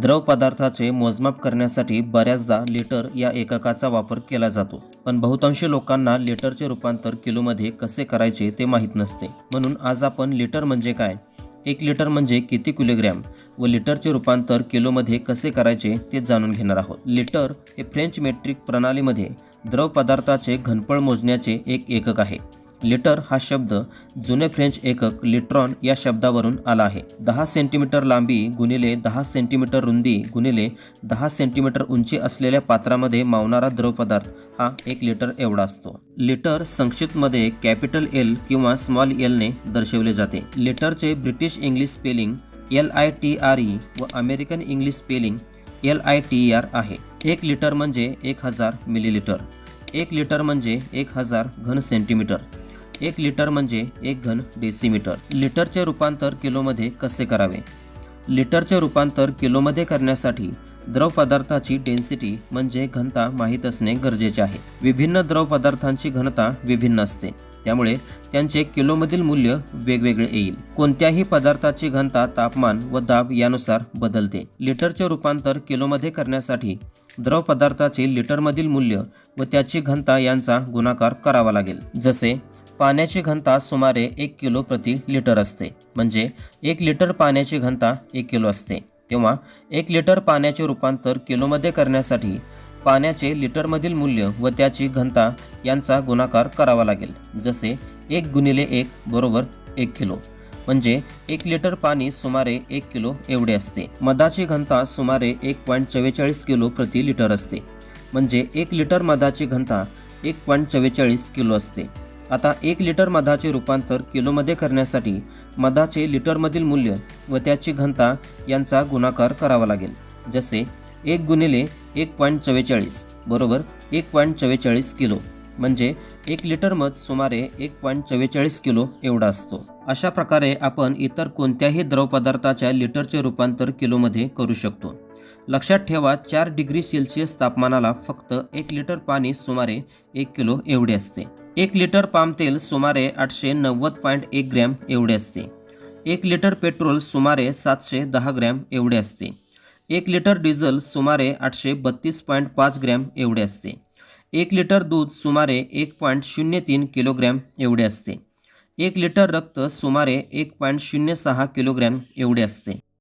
द्रव पदार्थाचे मोजमाप करण्यासाठी बऱ्याचदा लिटर या एककाचा वापर केला जातो. पण बहुतांश लोकांना लिटरचे रूपांतर किलोमध्ये कसे करायचे ते माहीत नसते. म्हणून आज आपण लिटर म्हणजे काय? एक लिटर म्हणजे किती किलोग्रॅम व लिटरचे रूपांतर किलोमध्ये कसे करायचे ते जाणून घेणार आहोत. लिटर हे फ्रेंच मेट्रिक प्रणालीमध्ये द्रव पदार्थाचे घनफळ मोजण्याचे एक एकक आहे. लिटर हा शब्द जुने फ्रेंच एकक लिट्रॉन या शब्दावरून आला आहे. दहा सेंटीमीटर लांबी गुणिले दहा सेंटीमीटर रुंदी गुणिले दहा सेंटीमीटर उंची असलेल्या पात्रामध्ये मावणारा द्रवपदार्थ हा एक लिटर एवढा असतो. लिटर संक्षिप्तमध्ये कॅपिटल एल किंवा स्मॉल एलने दर्शवले जाते. लिटरचे British English spelling L I T R E व American English spelling L I T R आहे. एक लिटर म्हणजे एक हजार मिलीलिटर. एक लिटर म्हणजे एक हजार घन सेंटीमीटर. एक लिटर म्हणजे एक घन डेसिमीटर लिटरचे रूपांतर किलोमध्ये कसे करावे? लिटरचे रूपांतर किलोमध्ये करण्यासाठी द्रव पदार्थाची डेन्सिटी म्हणजे घनता माहीत असणे गरजेचे आहे. विभिन्न द्रव पदार्थांची घनता विभिन्न असते. त्यामुळे त्यांचे किलोमधील मूल्य वेगवेगळे येईल. कोणत्याही पदार्थाची घनता तापमान व दाब यानुसार बदलते. लिटरचे रूपांतर किलोमध्ये करण्यासाठी द्रव पदार्थाचे लिटरमधील मूल्य व त्याची घनता यांचा गुणाकार करावा लागेल. जसे पाण्याची घनता सुमारे एक किलो प्रति लिटर असते. म्हणजे एक लिटर पाण्याची घनता एक किलो असते. तेव्हा एक लिटर पाण्याचे रूपांतर किलोमध्ये करण्यासाठी पाण्याचे लिटरमधील मूल्य व त्याची घनता यांचा गुणाकार करावा लागेल. जसे एक गुणिले एक बरोबर एक किलो. म्हणजे एक लिटर पाणी सुमारे एक किलो एवढे असते. मधाची घनता सुमारे एक पॉईंट चव्वेचाळीस किलो प्रति लिटर असते. म्हणजे एक लिटर मधाची घनता एक पॉईंट चव्वेचाळीस किलो असते. आता एक लिटर मधाचे रूपांतर किलोमध्ये करण्यासाठी मधाचे लिटरमधील मूल्य व त्याची घनता यांचा गुणाकार करावा लागेल. जसे एक गुणिले एक पॉईंट चव्वेचाळीस बरोबर एक पॉईंट चव्वेचाळीस किलो. म्हणजे एक लिटर मध सुमारे एक पॉईंट चव्वेचाळीस किलो एवढा असतो. अशा प्रकारे आपण इतर कोणत्याही द्रवपदार्थाच्या लिटरचे रूपांतर किलोमध्ये करू शकतो. लक्षात ठेवा चार डिग्री सेल्सिअस तापमानाला फक्त एक लिटर पाणी सुमारे एक किलो एवढे असते. एक लिटर पाम तेल सुमारे आठशे नव्वद पॉईंट एक ग्रॅम एवढे असते. एक लिटर पेट्रोल सुमारे सातशे दहा ग्रॅम एवढे असते. एक लिटर डिझेल सुमारे आठशे बत्तीस पॉईंट पाच ग्रॅम एवढे असते. एक लिटर दूध सुमारे एक पॉईंट शून्य तीन किलोग्रॅम एवढे असते. एक लिटर रक्त सुमारे एक पॉईंट शून्य सहा किलोग्रॅम एवढे असते.